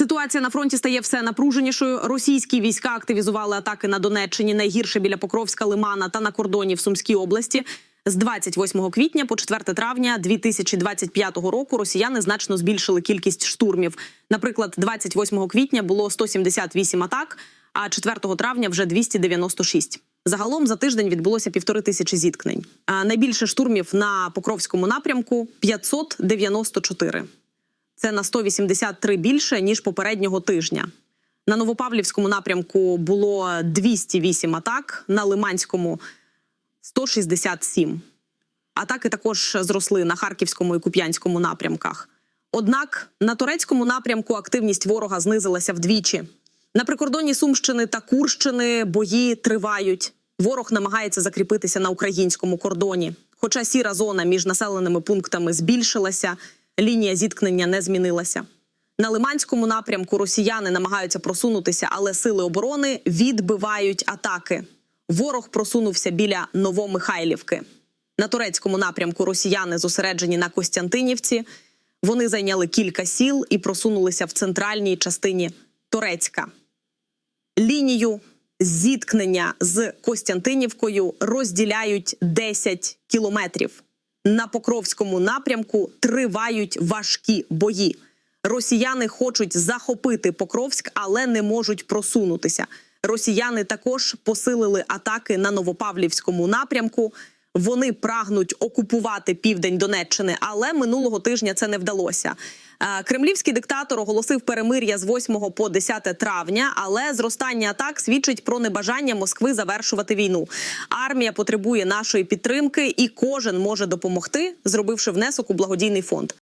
Ситуація на фронті стає все напруженішою. Російські війська активізували атаки на Донеччині, найгірше біля Покровська, Лимана та на кордоні в Сумській області. З 28 квітня по 4 травня 2025 року росіяни значно збільшили кількість штурмів. Наприклад, 28 квітня було 178 атак, а 4 травня вже 296. Загалом за тиждень відбулося півтори тисячі зіткнень. А найбільше штурмів на Покровському напрямку 594. Це на 183 більше ніж попереднього тижня. На Новопавлівському напрямку було 208 атак, на Лиманському 167. Атаки також зросли на Харківському і Куп'янському напрямках. Однак на турецькому напрямку активність ворога знизилася вдвічі. На прикордонні Сумщини та Курщини бої тривають. Ворог намагається закріпитися на українському кордоні. Хоча сіра зона між населеними пунктами збільшилася, лінія зіткнення не змінилася. На Лиманському напрямку росіяни намагаються просунутися, але сили оборони відбивають атаки. Ворог просунувся біля Новомихайлівки. На турецькому напрямку росіяни зосереджені на Костянтинівці. Вони зайняли кілька сіл і просунулися в центральній частині Турецька. Лінію зіткнення з Костянтинівкою розділяють 10 кілометрів. На Покровському напрямку тривають важкі бої. Росіяни хочуть захопити Покровськ, але не можуть просунутися. Росіяни також посилили атаки на Новопавлівському напрямку. Вони прагнуть окупувати південь Донеччини, але минулого тижня це не вдалося. Е, Кремлівський диктатор оголосив перемир'я з 8 по 10 травня, але зростання атак свідчить про небажання Москви завершувати війну. Армія потребує нашої підтримки, і кожен може допомогти, зробивши внесок у благодійний фонд.